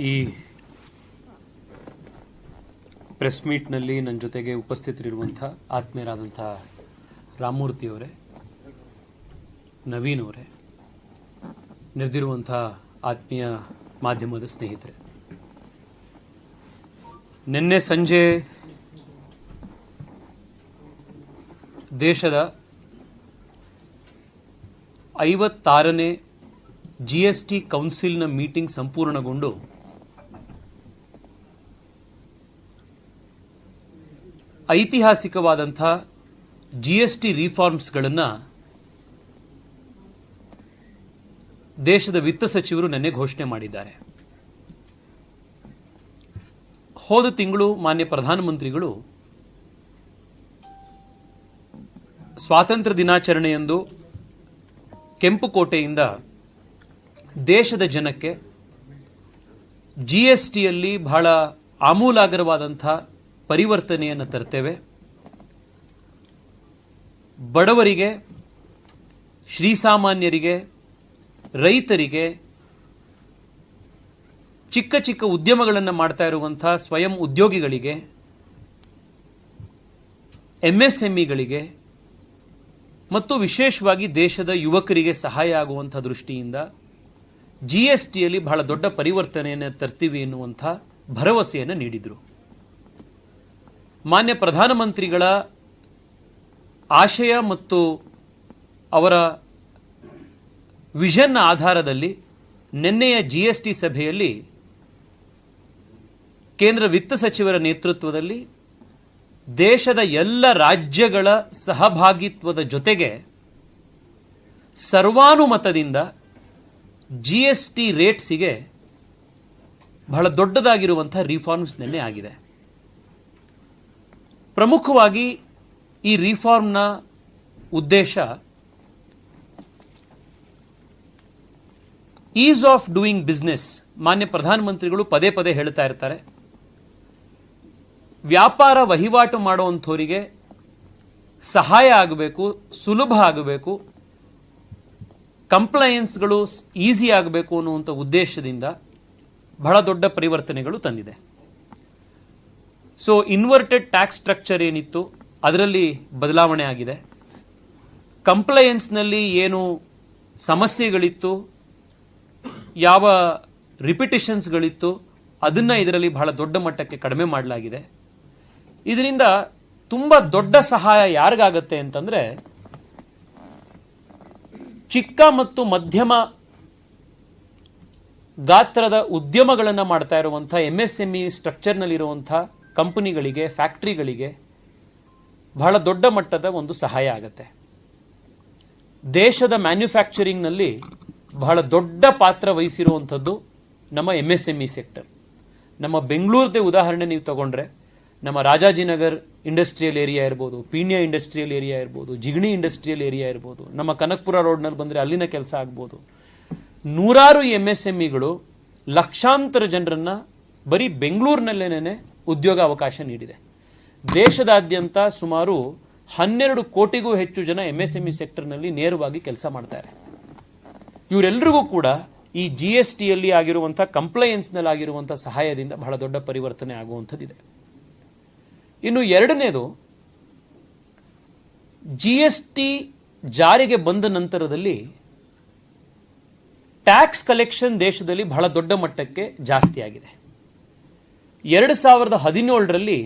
ಈ ಪ್ರೆಸ್ ಮೀಟ್ನಲ್ಲಿ ನನ್ನ ಜೊತೆಗೆ ಉಪಸ್ಥಿತರಿರುವಂಥ ಆತ್ಮೀಯರಾದಂಥ ರಾಮಮೂರ್ತಿ ಅವರೇ, ನವೀನ್ ಅವರೇ ನೆರೆದಿರುವಂಥ ಆತ್ಮೀಯ ಮಾಧ್ಯಮದ ಸ್ನೇಹಿತರೆ. ನಿನ್ನೆ ಸಂಜೆ ದೇಶದ ಐವತ್ತಾರನೇ ಜಿ ಎಸ್ ಟಿ ಕೌನ್ಸಿಲ್ನ ಮೀಟಿಂಗ್ ಸಂಪೂರ್ಣಗೊಂಡು ಐತಿಹಾಸಿಕವಾದಂಥ ಜಿ ಎಸ್ ಟಿ ರಿಫಾರ್ಮ್ಸ್ಗಳನ್ನು ದೇಶದ ವಿತ್ತ ಸಚಿವರು ನಿನ್ನೆ ಘೋಷಣೆ ಮಾಡಿದ್ದಾರೆ. ಹೋದ ತಿಂಗಳು ಮಾನ್ಯ ಪ್ರಧಾನಮಂತ್ರಿಗಳು ಸ್ವಾತಂತ್ರ್ಯ ದಿನಾಚರಣೆಯಂದು ಕೆಂಪುಕೋಟೆಯಿಂದ ದೇಶದ ಜನಕ್ಕೆ ಜಿ ಎಸ್ ಟಿಯಲ್ಲಿ ಬಹಳ ಆಮೂಲಾಗರವಾದಂಥ ಪರಿವರ್ತನೆಯನ್ನು ತರ್ತೇವೆ. ಬಡವರಿಗೆ, ಶ್ರೀಸಾಮಾನ್ಯರಿಗೆ, ರೈತರಿಗೆ ಚಿಕ್ಕ ಚಿಕ್ಕ ಉದ್ಯಮಗಳನ್ನು ಮಾಡ್ತಾ ಇರುವಂಥ ಸ್ವಯಂ ಉದ್ಯೋಗಿಗಳಿಗೆ ಎಂಎಸ್ಎಂಇಗಳಿಗೆ ಮತ್ತು ವಿಶೇಷವಾಗಿ ದೇಶದ ಯುವಕರಿಗೆ ಸಹಾಯ ಆಗುವಂಥ ದೃಷ್ಟಿಯಿಂದ ಜಿ ಎಸ್ ಟಿಯಲ್ಲಿ ಬಹಳ ದೊಡ್ಡ ಪರಿವರ್ತನೆಯನ್ನು ತರ್ತೀವಿ ಎನ್ನುವಂಥ ಭರವಸೆಯನ್ನು ನೀಡಿದರು. ಮಾನ್ಯ ಪ್ರಧಾನಮಂತ್ರಿಗಳ ಆಶಯ ಮತ್ತು ಅವರ ವಿಷನ್ ಆಧಾರದಲ್ಲಿ ನಿನ್ನೆಯ ಜಿ ಎಸ್ ಟಿ ಸಭೆಯಲ್ಲಿ ಕೇಂದ್ರ ವಿತ್ತ ಸಚಿವರ ನೇತೃತ್ವದಲ್ಲಿ ದೇಶದ ಎಲ್ಲ ರಾಜ್ಯಗಳ ಸಹಭಾಗಿತ್ವದ ಜೊತೆಗೆ ಸರ್ವಾನುಮತದಿಂದ ಜಿ ಎಸ್ ಟಿ ರೇಟ್ಸಿಗೆ ಬಹಳ ದೊಡ್ಡದಾಗಿರುವಂಥ ರಿಫಾರ್ಮ್ಸ್ ನಿನ್ನೆ ಆಗಿದೆ. ಪ್ರಮುಖವಾಗಿ ಈ ರಿಫಾರ್ಮ್ನ ಉದ್ದೇಶ ಈಸ್ ಆಫ್ ಡೂಯಿಂಗ್ ಬಿಸ್ನೆಸ್ ಮಾನ್ಯ ಪ್ರಧಾನಮಂತ್ರಿಗಳು ಪದೇ ಪದೇ ಹೇಳ್ತಾ ಇರ್ತಾರೆ. ವ್ಯಾಪಾರ ವಹಿವಾಟು ಮಾಡುವಂಥವರಿಗೆ ಸಹಾಯ ಆಗಬೇಕು, ಸುಲಭ ಆಗಬೇಕು, ಕಂಪ್ಲಯನ್ಸ್ಗಳು ಈಸಿ ಆಗಬೇಕು ಅನ್ನುವಂಥ ಉದ್ದೇಶದಿಂದ ಬಹಳ ದೊಡ್ಡ ಪರಿವರ್ತನೆಗಳು ತಂದಿದೆ. ಸೊ ಇನ್ವರ್ಟೆಡ್ ಟ್ಯಾಕ್ಸ್ ಸ್ಟ್ರಕ್ಚರ್ ಏನಿತ್ತು, ಅದರಲ್ಲಿ ಬದಲಾವಣೆ ಆಗಿದೆ. ಕಂಪ್ಲಯನ್ಸ್ನಲ್ಲಿ ಏನು ಸಮಸ್ಯೆಗಳಿತ್ತು, ಯಾವ ರಿಪಿಟೇಷನ್ಸ್ಗಳಿತ್ತು ಅದನ್ನು ಇದರಲ್ಲಿ ಬಹಳ ದೊಡ್ಡ ಮಟ್ಟಕ್ಕೆ ಕಡಿಮೆ ಮಾಡಲಾಗಿದೆ. ಇದರಿಂದ ತುಂಬ ದೊಡ್ಡ ಸಹಾಯ ಯಾರಿಗಾಗತ್ತೆ ಅಂತಂದ್ರೆ ಚಿಕ್ಕ ಮತ್ತು ಮಧ್ಯಮ ಗಾತ್ರದ ಉದ್ಯಮಗಳನ್ನು ಮಾಡ್ತಾ ಇರುವಂಥ ಎಂ ಎಸ್ ಎಂಇ ಸ್ಟ್ರಕ್ಚರ್ನಲ್ಲಿರುವಂಥ ಕಂಪನಿಗಳಿಗೆ ಫ್ಯಾಕ್ಟರಿಗಳಿಗೆ ಬಹಳ ದೊಡ್ಡ ಮಟ್ಟದ ಒಂದು ಸಹಾಯ ಆಗತ್ತೆ. ದೇಶದ ಮ್ಯಾನುಫ್ಯಾಕ್ಚರಿಂಗ್ನಲ್ಲಿ ಬಹಳ ದೊಡ್ಡ ಪಾತ್ರ ವಹಿಸಿರುವಂಥದ್ದು ನಮ್ಮ ಎಂ ಎಸ್ ಎಂಇ ಸೆಕ್ಟರ್ ನಮ್ಮ ಬೆಂಗಳೂರದೇ ಉದಾಹರಣೆ ನೀವು ತಗೊಂಡ್ರೆ ನಮ್ಮ ರಾಜಾಜಿನಗರ್ ಇಂಡಸ್ಟ್ರಿಯಲ್ ಏರಿಯಾ ಇರ್ಬೋದು, ಪೀಣ್ಯ ಇಂಡಸ್ಟ್ರಿಯಲ್ ಏರಿಯಾ ಇರ್ಬೋದು, ಜಿಗಣಿ ಇಂಡಸ್ಟ್ರಿಯಲ್ ಏರಿಯಾ ಇರ್ಬೋದು, ನಮ್ಮ ಕನಕಪುರ ರೋಡ್ನಲ್ಲಿ ಬಂದರೆ ಅಲ್ಲಿನ ಕೆಲಸ ಆಗ್ಬೋದು. ನೂರಾರು ಎಂ ಎಸ್ ಎಂಇಗಳು ಲಕ್ಷಾಂತರ ಜನರನ್ನ ಬರೀ ಬೆಂಗಳೂರಿನಲ್ಲೇನೆ ಉದ್ಯೋಗ ಅವಕಾಶ ನೀಡಿದೆ. ದೇಶದಾದ್ಯಂತ ಸುಮಾರು ಹನ್ನೆರಡು ಕೋಟಿಗೂ ಹೆಚ್ಚು ಜನ ಎಂ ಎಸ್ ಎಂಇ ಸೆಕ್ಟರ್ನಲ್ಲಿ ನೇರವಾಗಿ ಕೆಲಸ ಮಾಡ್ತಾರೆ. ಇವರೆಲ್ಲರಿಗೂ ಕೂಡ ಈ ಜಿ ಎಸ್ ಟಿಯಲ್ಲಿ ಆಗಿರುವಂಥ ಕಂಪ್ಲಯನ್ಸ್ನಲ್ಲಿ ಆಗಿರುವಂಥ ಸಹಾಯದಿಂದ ಬಹಳ ದೊಡ್ಡ ಪರಿವರ್ತನೆ ಆಗುವಂಥದ್ದಿದೆ. ಇನ್ನು ಎರಡನೇದು ಜಿ ಎಸ್ ಟಿ ಜಾರಿಗೆ ಬಂದ ನಂತರದಲ್ಲಿ ಟ್ಯಾಕ್ಸ್ ಕಲೆಕ್ಷನ್ ದೇಶದಲ್ಲಿ ಬಹಳ ದೊಡ್ಡ ಮಟ್ಟಕ್ಕೆ ಜಾಸ್ತಿ ಆಗಿದೆ. ಎರಡು ಸಾವಿರದ ಹದಿನೇಳರಲ್ಲಿ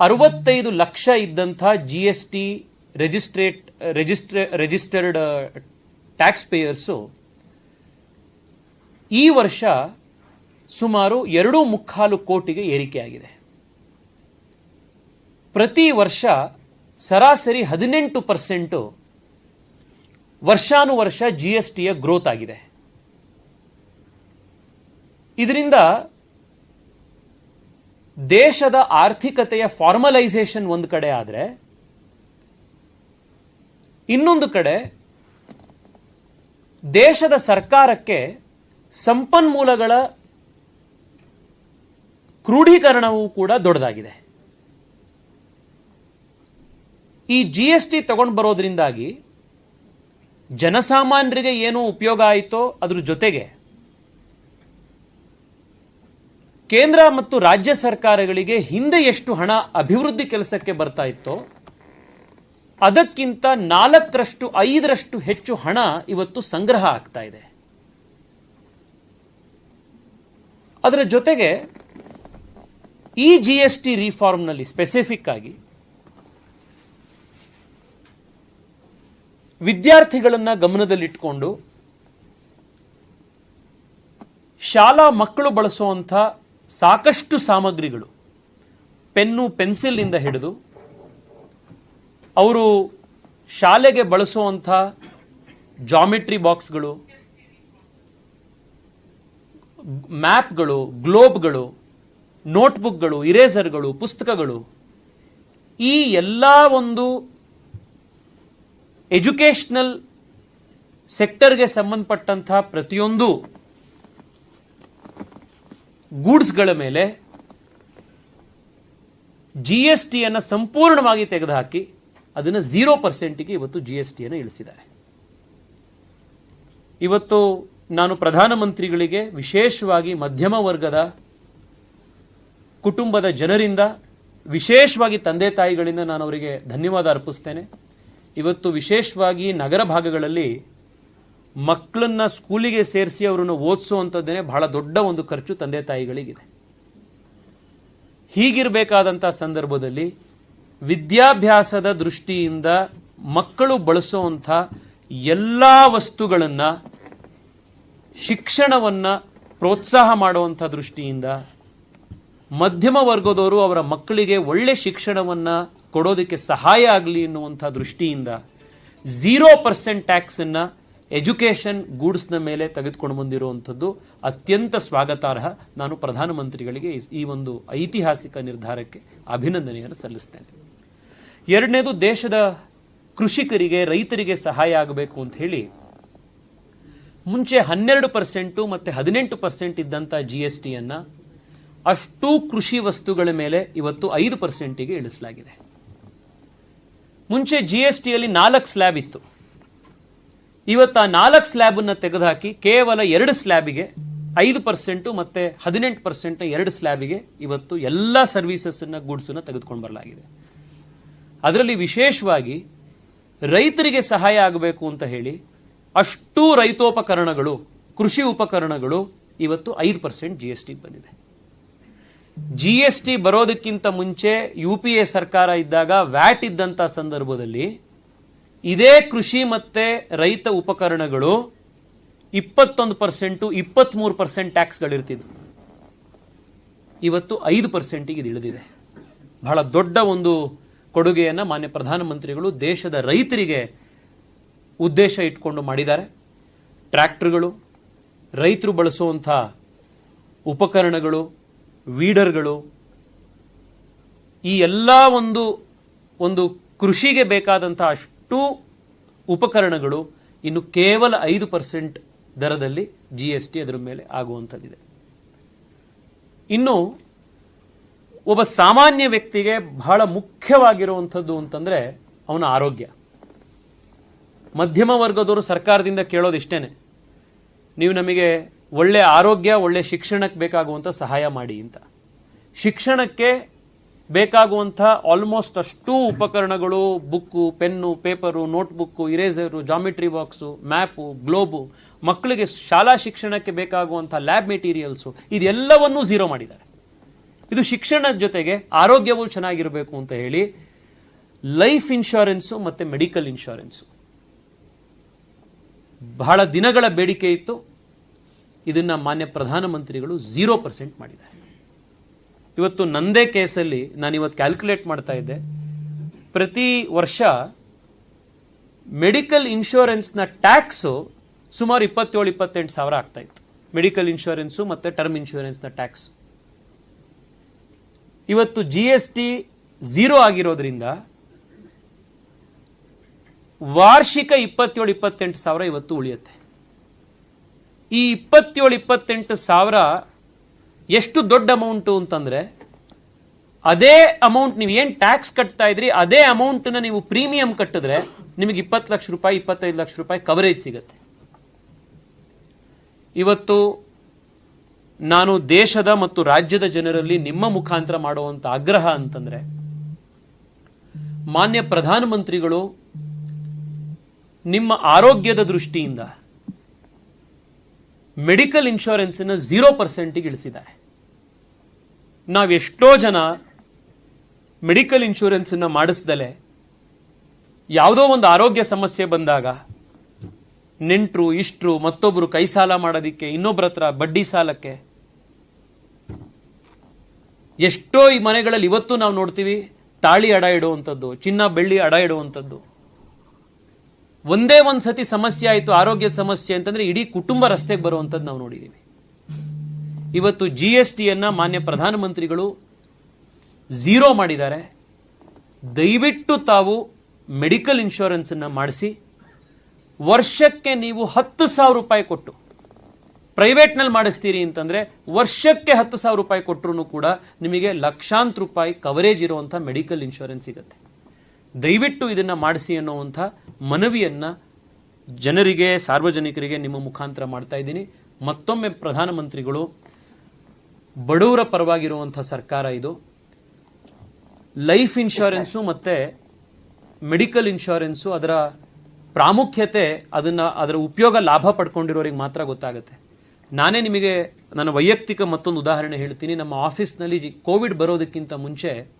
ಅರವತ್ತೈದು ಲಕ್ಷ ಇದ್ದಂಥ ಜಿ ಎಸ್ ಟಿ ರಿಜಿಸ್ಟ್ರೇಟ್ ರಿಜಿಸ್ಟ್ರೇ ರಿಜಿಸ್ಟರ್ಡ್ ಟ್ಯಾಕ್ಸ್ ಪೇಯರ್ಸು ಈ ವರ್ಷ ಸುಮಾರು ಎರಡು ಮುಕ್ಕಾಲು ಕೋಟಿಗೆ ಏರಿಕೆಯಾಗಿದೆ. ಪ್ರತಿ ವರ್ಷ ಸರಾಸರಿ ಹದಿನೆಂಟು ಪರ್ಸೆಂಟು ವರ್ಷಾನುವರ್ಷ ಜಿ ಎಸ್ ಟಿಯ ಗ್ರೋತ್ ಆಗಿದೆ. ಇದರಿಂದ ದೇಶದ ಆರ್ಥಿಕತೆಯ ಫಾರ್ಮಲೈಸೇಷನ್ ಒಂದು ಕಡೆ ಆದರೆ, ಇನ್ನೊಂದು ಕಡೆ ದೇಶದ ಸರ್ಕಾರಕ್ಕೆ ಸಂಪನ್ಮೂಲಗಳ ಕ್ರೋಢೀಕರಣವೂ ಕೂಡ ದೊಡ್ಡದಾಗಿದೆ. ಈ ಜಿ ಎಸ್ ಟಿ ತಗೊಂಡು ಬರೋದ್ರಿಂದಾಗಿ ಜನಸಾಮಾನ್ಯರಿಗೆ ಏನು ಉಪಯೋಗ ಆಯಿತೋ ಅದ್ರ ಜೊತೆಗೆ ಕೇಂದ್ರ ಮತ್ತು ರಾಜ್ಯ ಸರ್ಕಾರಗಳಿಗೆ ಹಿಂದೆ ಎಷ್ಟು ಹಣ ಅಭಿವೃದ್ಧಿ ಕೆಲಸಕ್ಕೆ ಬರ್ತಾ ಇತ್ತೋ ಅದಕ್ಕಿಂತ ನಾಲ್ಕರಷ್ಟು, ಐದರಷ್ಟು ಹೆಚ್ಚು ಹಣ ಇವತ್ತು ಸಂಗ್ರಹ ಆಗ್ತಾ ಇದೆ. ಅದರ ಜೊತೆಗೆ ಈ ಜಿ ಎಸ್ ಟಿ ರಿಫಾರ್ಮ್ನಲ್ಲಿ ಸ್ಪೆಸಿಫಿಕ್ ಆಗಿ ವಿದ್ಯಾರ್ಥಿಗಳನ್ನ ಗಮನದಲ್ಲಿಟ್ಕೊಂಡು ಶಾಲಾ ಮಕ್ಕಳು ಬಳಸುವಂಥ ಸಾಕಷ್ಟು ಸಾಮಗ್ರಿಗಳು, ಪೆನ್ನು, ಪೆನ್ಸಿಲ್ ಇಂದ ಹಿಡಿದು ಅವರು ಶಾಲೆಗೆ ಬಳಸುವಂಥ ಜಾಮಿಟ್ರಿ ಬಾಕ್ಸ್ಗಳು, ಮ್ಯಾಪ್ಗಳು, ಗ್ಲೋಬ್ಗಳು, ನೋಟ್ಬುಕ್ಗಳು, ಇರೇಸರ್ಗಳು, ಪುಸ್ತಕಗಳು ಈ ಎಲ್ಲ ಒಂದು ಎಜುಕೇಶನಲ್ ಸೆಕ್ಟರ್ಗೆ ಸಂಬಂಧಪಟ್ಟಂತಹ ಪ್ರತಿಯೊಂದು ಗೂಡ್ಸ್ಗಳ ಮೇಲೆ ಜಿ ಎಸ್ ಟಿಯನ್ನು ಸಂಪೂರ್ಣವಾಗಿ ತೆಗೆದುಹಾಕಿ ಅದನ್ನು ಝೀರೋ ಪರ್ಸೆಂಟಿಗೆ ಇವತ್ತು ಜಿ ಎಸ್ ಟಿಯನ್ನು ಇಳಿಸಿದ್ದಾರೆ. ಇವತ್ತು ನಾನು ಪ್ರಧಾನಮಂತ್ರಿಗಳಿಗೆ ವಿಶೇಷವಾಗಿ ಮಧ್ಯಮ ವರ್ಗದ ಕುಟುಂಬದ ಜನರಿಂದ ವಿಶೇಷವಾಗಿ ತಂದೆ ತಾಯಿಗಳಿಂದ ನಾನು ಅವರಿಗೆ ಧನ್ಯವಾದ ಅರ್ಪಿಸ್ತೇನೆ. ಇವತ್ತು ವಿಶೇಷವಾಗಿ ನಗರ ಭಾಗಗಳಲ್ಲಿ ಮಕ್ಕಳನ್ನ ಸ್ಕೂಲಿಗೆ ಸೇರಿಸಿ ಅವರನ್ನು ಓದಿಸುವಂಥದ್ದೇನೆ ಬಹಳ ದೊಡ್ಡ ಒಂದು ಖರ್ಚು ತಂದೆ ತಾಯಿಗಳಿಗಿದೆ. ಹೀಗಿರಬೇಕಾದಂಥ ಸಂದರ್ಭದಲ್ಲಿ ವಿದ್ಯಾಭ್ಯಾಸದ ದೃಷ್ಟಿಯಿಂದ ಮಕ್ಕಳು ಬಳಸುವಂಥ ಎಲ್ಲ ವಸ್ತುಗಳನ್ನ, ಶಿಕ್ಷಣವನ್ನ ಪ್ರೋತ್ಸಾಹ ಮಾಡುವಂಥ ದೃಷ್ಟಿಯಿಂದ ಮಧ್ಯಮ ವರ್ಗದವರು ಅವರ ಮಕ್ಕಳಿಗೆ ಒಳ್ಳೆ ಶಿಕ್ಷಣವನ್ನ ಕೊಡೋದಕ್ಕೆ ಸಹಾಯ ಆಗಲಿ ಎನ್ನುವಂಥ ದೃಷ್ಟಿಯಿಂದ ಝೀರೋ ಪರ್ಸೆಂಟ್ ಟ್ಯಾಕ್ಸನ್ನು ಎಜುಕೇಷನ್ ಗೂಡ್ಸ್ನ ಮೇಲೆ ತೆಗೆದುಕೊಂಡು ಬಂದಿರುವಂಥದ್ದು ಅತ್ಯಂತ ಸ್ವಾಗತಾರ್ಹ. ನಾನು ಪ್ರಧಾನಮಂತ್ರಿಗಳಿಗೆ ಈ ಒಂದು ಐತಿಹಾಸಿಕ ನಿರ್ಧಾರಕ್ಕೆ ಅಭಿನಂದನೆಯನ್ನು ಸಲ್ಲಿಸ್ತೇನೆ. ಎರಡನೇದು ದೇಶದ ಕೃಷಿಕರಿಗೆ, ರೈತರಿಗೆ ಸಹಾಯ ಆಗಬೇಕು ಅಂತ ಹೇಳಿ, ಮುಂಚೆ ಹನ್ನೆರಡು ಪರ್ಸೆಂಟು ಮತ್ತು ಹದಿನೆಂಟು ಪರ್ಸೆಂಟ್ ಇದ್ದಂಥ ಜಿ ಎಸ್ ಟಿಯನ್ನು ಅಷ್ಟೂ ಕೃಷಿ ವಸ್ತುಗಳ ಮೇಲೆ ಇವತ್ತು ಐದು ಪರ್ಸೆಂಟಿಗೆ ಇಳಿಸಲಾಗಿದೆ. ಮುಂಚೆ ಜಿ ಎಸ್ ಟಿಯಲ್ಲಿ ನಾಲ್ಕು ಸ್ಲ್ಯಾಬ್ ಇತ್ತು. ಇವತ್ತು ಆ ನಾಲ್ಕು ಸ್ಲ್ಯಾಬನ್ನು ತೆಗೆದುಹಾಕಿ ಕೇವಲ ಎರಡು ಸ್ಲ್ಯಾಬಿಗೆ ಐದು ಪರ್ಸೆಂಟು ಮತ್ತೆ ಹದಿನೆಂಟು ಪರ್ಸೆಂಟ್ ಎರಡು ಸ್ಲ್ಯಾಬಿಗೆ ಇವತ್ತು ಎಲ್ಲ ಸರ್ವೀಸಸ್ಸನ್ನು ಗೂಡ್ಸನ್ನು ತೆಗೆದುಕೊಂಡು ಬರಲಾಗಿದೆ. ಅದರಲ್ಲಿ ವಿಶೇಷವಾಗಿ ರೈತರಿಗೆ ಸಹಾಯ ಆಗಬೇಕು ಅಂತ ಹೇಳಿ ಅಷ್ಟೂ ರೈತೋಪಕರಣಗಳು, ಕೃಷಿ ಉಪಕರಣಗಳು ಇವತ್ತು ಐದು ಪರ್ಸೆಂಟ್ ಜಿ ಎಸ್ ಟಿ ಬಂದಿದೆ. ಜಿ ಎಸ್ ಟಿ ಬರೋದಕ್ಕಿಂತ ಮುಂಚೆ ಯು ಪಿ ಎ ಸರ್ಕಾರ ಇದ್ದಾಗ ವ್ಯಾಟ್ ಇದ್ದಂಥ ಸಂದರ್ಭದಲ್ಲಿ ಇದೇ ಕೃಷಿ ಮತ್ತೆ ರೈತ ಉಪಕರಣಗಳು ಇಪ್ಪತ್ತೊಂದು ಪರ್ಸೆಂಟು ಇಪ್ಪತ್ತ್ಮೂರು ಪರ್ಸೆಂಟ್ ಟ್ಯಾಕ್ಸ್ಗಳಿರ್ತಿದ್ವು. ಇವತ್ತು ಐದು ಪರ್ಸೆಂಟಿಗೆ ಇದು ಇಳಿದಿದೆ. ಬಹಳ ದೊಡ್ಡ ಒಂದು ಕೊಡುಗೆಯನ್ನು ಮಾನ್ಯ ಪ್ರಧಾನಮಂತ್ರಿಗಳು ದೇಶದ ರೈತರಿಗೆ ಉದ್ದೇಶ ಇಟ್ಕೊಂಡು ಮಾಡಿದ್ದಾರೆ. ಟ್ರ್ಯಾಕ್ಟರ್ಗಳು, ರೈತರು ಬಳಸುವಂಥ ಉಪಕರಣಗಳು ವೀಡರ್ಗಳು ಈ ಎಲ್ಲ ಒಂದು ಒಂದು ಕೃಷಿಗೆ ಬೇಕಾದಂಥ ಅಷ್ಟು ಉಪಕರಣಗಳು ಇನ್ನು ಕೇವಲ ಐದು ಪರ್ಸೆಂಟ್ ದರದಲ್ಲಿ ಜಿ ಎಸ್ ಟಿ ಅದರ ಮೇಲೆ ಆಗುವಂಥದ್ದಿದೆ. ಇನ್ನು ಒಬ್ಬ ಸಾಮಾನ್ಯ ವ್ಯಕ್ತಿಗೆ ಬಹಳ ಮುಖ್ಯವಾಗಿರುವಂಥದ್ದು ಅಂತಂದ್ರೆ ಅವನ ಆರೋಗ್ಯ. ಮಧ್ಯಮ ವರ್ಗದವರು ಸರ್ಕಾರದಿಂದ ಕೇಳೋದು ಇಷ್ಟೇನೆ. ನೀವು ನಮಗೆ ಒಳ್ಳೆ ಆರೋಗ್ಯ, ಒಳ್ಳೆ ಶಿಕ್ಷಣಕ್ಕೆ ಬೇಕಾಗುವಂಥ ಸಹಾಯ ಮಾಡಿ ಅಂತ. ಶಿಕ್ಷಣಕ್ಕೆ ಬೇಕಾಗುವಂಥ ಆಲ್ಮೋಸ್ಟ್ ಅಷ್ಟೂ ಉಪಕರಣಗಳು book pen paper notebook eraser geometry box map globe ಮಕ್ಕಳಿಗೆ ಶಾಲಾ ಶಿಕ್ಷಣಕ್ಕೆ ಬೇಕಾಗುವಂಥ ಲ್ಯಾಬ್ ಮೆಟೀರಿಯಲ್ಸು ಇದೆಲ್ಲವನ್ನೂ ಝೀರೋ ಮಾಡಿದ್ದಾರೆ. ಇದು ಶಿಕ್ಷಣದ ಜೊತೆಗೆ ಆರೋಗ್ಯವೂ ಚೆನ್ನಾಗಿರಬೇಕು ಅಂತ ಹೇಳಿ ಲೈಫ್ ಇನ್ಶೂರೆನ್ಸು ಮತ್ತು ಮೆಡಿಕಲ್ ಇನ್ಶೂರೆನ್ಸು ಬಹಳ ದಿನಗಳ ಬೇಡಿಕೆ ಇತ್ತು. ಇದನ್ನ ಮಾನ್ಯ ಪ್ರಧಾನಮಂತ್ರಿಗಳು ಝೀರೋ ಪರ್ಸೆಂಟ್ ಮಾಡಿದ್ದಾರೆ. ಇವತ್ತು ನಂದೇ ಕೇಸಲ್ಲಿ ನಾನು ಇವತ್ತು ಕ್ಯಾಲ್ಕುಲೇಟ್ ಮಾಡ್ತಾ ಇದ್ದೆ. ಪ್ರತಿ ವರ್ಷ ಮೆಡಿಕಲ್ ಇನ್ಶೂರೆನ್ಸ್ನ ಟ್ಯಾಕ್ಸು ಸುಮಾರು ಇಪ್ಪತ್ತೇಳು, ಇಪ್ಪತ್ತೆಂಟು ಸಾವಿರ ಆಗ್ತಾ ಇತ್ತು. ಮೆಡಿಕಲ್ ಇನ್ಶೂರೆನ್ಸು ಮತ್ತೆ ಟರ್ಮ್ ಇನ್ಶೂರೆನ್ಸ್ನ ಟ್ಯಾಕ್ಸ್ ಇವತ್ತು ಜಿ ಎಸ್ ಟಿ ಝೀರೋ ಆಗಿರೋದ್ರಿಂದ ವಾರ್ಷಿಕ ಇಪ್ಪತ್ತೇಳು, ಇಪ್ಪತ್ತೆಂಟು ಸಾವಿರ ಇವತ್ತು ಉಳಿಯುತ್ತೆ. ಈ ಇಪ್ಪತ್ತೇಳು, ಇಪ್ಪತ್ತೆಂಟು ಸಾವಿರ ಎಷ್ಟು ದೊಡ್ಡ ಅಮೌಂಟು ಅಂತಂದ್ರೆ, ಅದೇ ಅಮೌಂಟ್ ನೀವು ಏನ್ ಟ್ಯಾಕ್ಸ್ ಕಟ್ತಾ ಇದ್ರಿ, ಅದೇ ಅಮೌಂಟ್ನ ನೀವು ಪ್ರೀಮಿಯಂ ಕಟ್ಟಿದ್ರೆ ನಿಮಗೆ ಇಪ್ಪತ್ತು ಲಕ್ಷ ರೂಪಾಯಿ, ಇಪ್ಪತ್ತೈದು ಲಕ್ಷ ರೂಪಾಯಿ ಕವರೇಜ್ ಸಿಗುತ್ತೆ. ಇವತ್ತು ನಾನು ದೇಶದ ಮತ್ತು ರಾಜ್ಯದ ಜನರಲ್ಲಿ ನಿಮ್ಮ ಮುಖಾಂತರ ಮಾಡುವಂತ ಆಗ್ರಹ ಅಂತಂದ್ರೆ, ಮಾನ್ಯ ಪ್ರಧಾನಮಂತ್ರಿಗಳು ನಿಮ್ಮ ಆರೋಗ್ಯದ ದೃಷ್ಟಿಯಿಂದ ಮೆಡಿಕಲ್ ಇನ್ಶೂರೆನ್ಸ್ ಅನ್ನು ಝೀರೋ ಪರ್ಸೆಂಟಿಗೆ ಇಳಿಸಿದ್ದಾರೆ. ನಾವೆಷ್ಟೋ ಜನ ಮೆಡಿಕಲ್ ಇನ್ಶೂರೆನ್ಸ್ ಅನ್ನ ಮಾಡಿಸ್ದಲೆ ಯಾವುದೋ ಒಂದು ಆರೋಗ್ಯ ಸಮಸ್ಯೆ ಬಂದಾಗ ನೆಂಟರು, ಇಷ್ಟ್ರು ಮತ್ತೊಬ್ಬರು ಕೈ ಸಾಲ ಮಾಡೋದಿಕ್ಕೆ ಇನ್ನೊಬ್ಬರ ಹತ್ರ ಬಡ್ಡಿ ಸಾಲಕ್ಕೆ ಎಷ್ಟೋ ಈ ಮನೆಗಳಲ್ಲಿ ಇವತ್ತು ನಾವು ನೋಡ್ತೀವಿ, ತಾಳಿ ಅಡ ಇಡುವಂಥದ್ದು, ಚಿನ್ನ, ಬೆಳ್ಳಿ ಅಡ ಇಡುವಂಥದ್ದು. ಒಂದೇ ಒಂದು ಸತಿ ಸಮಸ್ಯೆ ಆಯಿತು, ಆರೋಗ್ಯದ ಸಮಸ್ಯೆ ಅಂತಂದ್ರೆ ಇಡೀ ಕುಟುಂಬ ರಸ್ತೆಗೆ ಬರುವಂಥದ್ದು ನಾವು ನೋಡಿದ್ದೀವಿ ಇವತ್ತು ಜಿ ಎಸ್ ಟಿಯನ್ನು ಮಾನ್ಯ ಪ್ರಧಾನಮಂತ್ರಿಗಳು ಝೀರೋ ಮಾಡಿದ್ದಾರೆ. ದಯವಿಟ್ಟು ತಾವು ಮೆಡಿಕಲ್ ಇನ್ಶೂರೆನ್ಸ್ ಅನ್ನ ಮಾಡಿಸಿ, ವರ್ಷಕ್ಕೆ ನೀವು ಹತ್ತು ಸಾವಿರ ರೂಪಾಯಿ ಕೊಟ್ಟು ಪ್ರೈವೇಟ್ನಲ್ಲಿ ಮಾಡಿಸ್ತೀರಿ ಅಂತಂದ್ರೆ ವರ್ಷಕ್ಕೆ ಹತ್ತು ಸಾವಿರ ರೂಪಾಯಿ ಕೊಟ್ಟರು ಕೂಡ ನಿಮಗೆ ಲಕ್ಷಾಂತರ ರೂಪಾಯಿ ಕವರೇಜ್ ಇರುವಂತಹ ಮೆಡಿಕಲ್ ಇನ್ಶೂರೆನ್ಸ್ ಸಿಗುತ್ತೆ. ದಯವಿಟ್ಟು ಇದನ್ನು ಮಾಡಿಸಿ ಅನ್ನುವಂಥ ಮನವಿಯನ್ನು ಜನರಿಗೆ, ಸಾರ್ವಜನಿಕರಿಗೆ ನಿಮ್ಮ ಮುಖಾಂತರ ಮಾಡ್ತಾ ಇದ್ದೀನಿ. ಮತ್ತೊಮ್ಮೆ ಪ್ರಧಾನಮಂತ್ರಿಗಳು, ಬಡವರ ಪರವಾಗಿರುವಂಥ ಸರ್ಕಾರ ಇದು. ಲೈಫ್ ಇನ್ಶೂರೆನ್ಸು ಮತ್ತು ಮೆಡಿಕಲ್ ಇನ್ಶೂರೆನ್ಸು, ಅದರ ಪ್ರಾಮುಖ್ಯತೆ, ಅದನ್ನು, ಅದರ ಉಪಯೋಗ ಲಾಭ ಪಡ್ಕೊಂಡಿರೋರಿಗೆ ಮಾತ್ರ ಗೊತ್ತಾಗುತ್ತೆ. ನಾನೇ ನಿಮಗೆ ನನ್ನ ವೈಯಕ್ತಿಕ ಮತ್ತೊಂದು ಉದಾಹರಣೆ ಹೇಳ್ತೀನಿ. ನಮ್ಮ ಆಫೀಸ್ನಲ್ಲಿ ಕೋವಿಡ್ ಬರೋದಕ್ಕಿಂತ ಮುಂಚೆ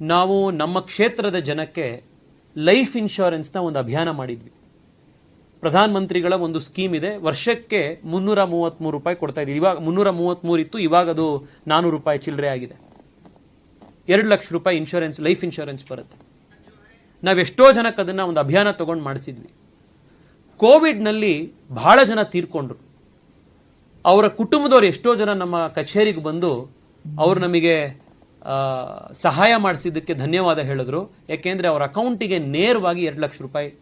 ನಾವು ನಮ್ಮ ಕ್ಷೇತ್ರದ ಜನಕ್ಕೆ ಲೈಫ್ ಇನ್ಶೂರೆನ್ಸ್ನ ಒಂದು ಅಭಿಯಾನ ಮಾಡಿದ್ವಿ. ಪ್ರಧಾನಮಂತ್ರಿಗಳ ಒಂದು ಸ್ಕೀಮ್ ಇದೆ. ವರ್ಷಕ್ಕೆ ಮುನ್ನೂರ ಮೂವತ್ಮೂರು ರೂಪಾಯಿ ಕೊಡ್ತಾ ಇದ್ದೀವಿ. ಇವಾಗ ಮುನ್ನೂರ ಮೂವತ್ಮೂರು ಇತ್ತು. ಇವಾಗ ಅದು ನಾನ್ನೂರು ರೂಪಾಯಿ ಚಿಲ್ಲರೆ ಆಗಿದೆ. ಎರಡು ಲಕ್ಷ ರೂಪಾಯಿ ಇನ್ಶೂರೆನ್ಸ್, ಲೈಫ್ ಇನ್ಶೂರೆನ್ಸ್ ಬರುತ್ತೆ. ನಾವೆಷ್ಟೋ ಜನಕ್ಕೆ ಅದನ್ನು ಒಂದು ಅಭಿಯಾನ ತಗೊಂಡು ಮಾಡಿಸಿದ್ವಿ. ಕೋವಿಡ್ನಲ್ಲಿ ಬಹಳ ಜನ ತೀರ್ಕೊಂಡ್ರು. ಅವರ ಕುಟುಂಬದವರು ಎಷ್ಟೋ ಜನ ನಮ್ಮ ಕಚೇರಿಗೆ ಬಂದು ಅವರು ನಮಗೆ ಸಹಾಯ ಮಾಡಿಸಿದ್ದಕ್ಕೆ ಧನ್ಯವಾದ ಹೇಳಿದ್ರು. ಯಾಕೆಂದರೆ ಅವರ ಅಕೌಂಟಿಗೆ ನೇರವಾಗಿ ಎರಡು ಲಕ್ಷ ರೂಪಾಯಿ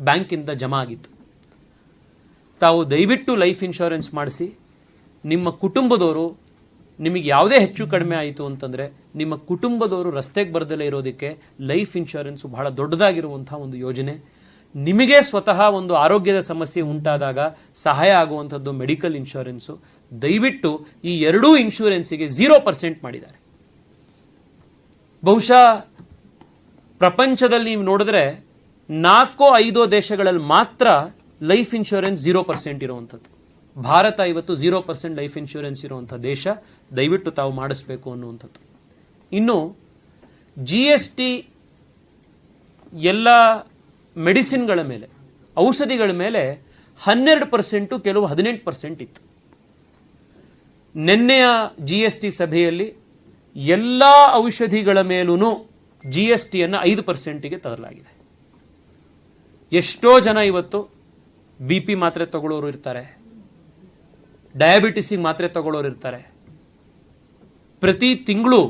ಬ್ಯಾಂಕಿಂದ ಜಮಾ ಆಗಿತ್ತು. ತಾವು ದಯವಿಟ್ಟು ಲೈಫ್ ಇನ್ಶೂರೆನ್ಸ್ ಮಾಡಿಸಿ. ನಿಮ್ಮ ಕುಟುಂಬದವರು ನಿಮಗೆ ಯಾವುದೇ ಹೆಚ್ಚು ಕಡಿಮೆ ಆಯಿತು ಅಂತಂದರೆ ನಿಮ್ಮ ಕುಟುಂಬದವರು ರಸ್ತೆಗೆ ಬರದಲ್ಲೇ ಇರೋದಕ್ಕೆ ಲೈಫ್ ಇನ್ಶೂರೆನ್ಸ್ ಬಹಳ ದೊಡ್ಡದಾಗಿರುವಂತಹ ಒಂದು ಯೋಜನೆ. ನಿಮಗೆ ಸ್ವತಃ ಒಂದು ಆರೋಗ್ಯದ ಸಮಸ್ಯೆ ಉಂಟಾದಾಗ ಸಹಾಯ ಆಗುವಂಥದ್ದು ಮೆಡಿಕಲ್ ಇನ್ಶೂರೆನ್ಸು. ದಯವಿಟ್ಟು ಈ ಎರಡೂ ಇನ್ಶೂರೆನ್ಸಿಗೆ ಝೀರೋ ಪರ್ಸೆಂಟ್ ಮಾಡಿದ್ದಾರೆ. ಬಹುಶಃ ಪ್ರಪಂಚದಲ್ಲಿ ನೀವು ನೋಡಿದ್ರೆ ನಾಲ್ಕೋ ಐದೋ ದೇಶಗಳಲ್ಲಿ ಮಾತ್ರ ಲೈಫ್ ಇನ್ಶೂರೆನ್ಸ್ ಝೀರೋ ಪರ್ಸೆಂಟ್ ಇರುವಂಥದ್ದು. ಭಾರತ ಇವತ್ತು ಝೀರೋ ಪರ್ಸೆಂಟ್ ಲೈಫ್ ಇನ್ಶೂರೆನ್ಸ್ ಇರುವಂಥ ದೇಶ. ದಯವಿಟ್ಟು ತಾವು ಮಾಡಿಸ್ಬೇಕು ಅನ್ನುವಂಥದ್ದು. ಇನ್ನು ಜಿ ಎಸ್ ಟಿ ಎಲ್ಲ ಮೆಡಿಸಿನ್ಗಳ ಮೇಲೆ, ಔಷಧಿಗಳ ಮೇಲೆ ಹನ್ನೆರಡು ಪರ್ಸೆಂಟು ಕೆಲವು ಹದಿನೆಂಟು ಪರ್ಸೆಂಟ್ ಇತ್ತು. ನಿನ್ನೆಯ ಜಿ ಎಸ್ ಟಿ ಸಭೆಯಲ್ಲಿ ಎಲ್ಲ ಔಷಧಿಗಳ ಮೇಲೂ ಜಿ ಎಸ್ ಟಿಯನ್ನು ಐದು ಪರ್ಸೆಂಟಿಗೆ ತರಲಾಗಿದೆ. ಎಷ್ಟೋ ಜನ ಇವತ್ತು ಬಿ ಪಿ ಮಾತ್ರೆ ತಗೊಳ್ಳೋರು ಇರ್ತಾರೆ. ಡಯಾಬಿಟಿಸಿಗೆ ಮಾತ್ರೆ ತಗೊಳ್ಳೋರು ಇರ್ತಾರೆ. ಪ್ರತಿ ತಿಂಗಳು